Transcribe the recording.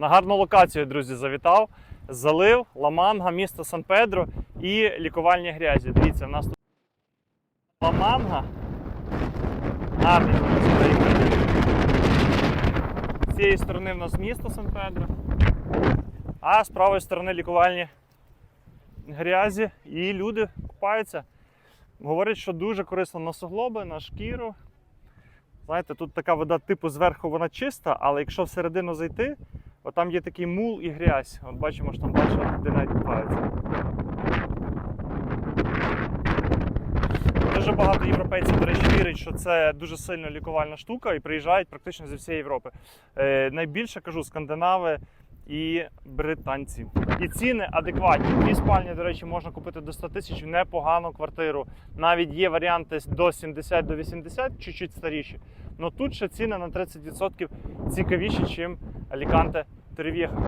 На гарну локацію, друзі, завітав. Залив, Ламанга, місто Сан-Педро і лікувальні грязі. Дивіться, в нас тут Ламанга. Гарний. З цієї сторони в нас місто Сан-Педро. А з правої сторони лікувальні грязі. І люди купаються. Говорять, що дуже корисно на суглоби, на шкіру. Знаєте, тут така вода типу зверху вона чиста, але якщо всередину зайти, от там є такий мул і грязь. От бачимо, що там далі люди навіть купаються. Дуже багато європейців, до речі, вірять, що це дуже сильно лікувальна штука і приїжджають практично зі всієї Європи. Е, найбільше кажу скандинави і британці. І ціни адекватні. Дві спальні, до речі, можна купити до 100 тисяч непогану квартиру. Навіть є варіанти до 70 до 80, чуть-чуть старіші. Але тут ще ціни на 30% цікавіші, ніж Аліканте Терев'єха.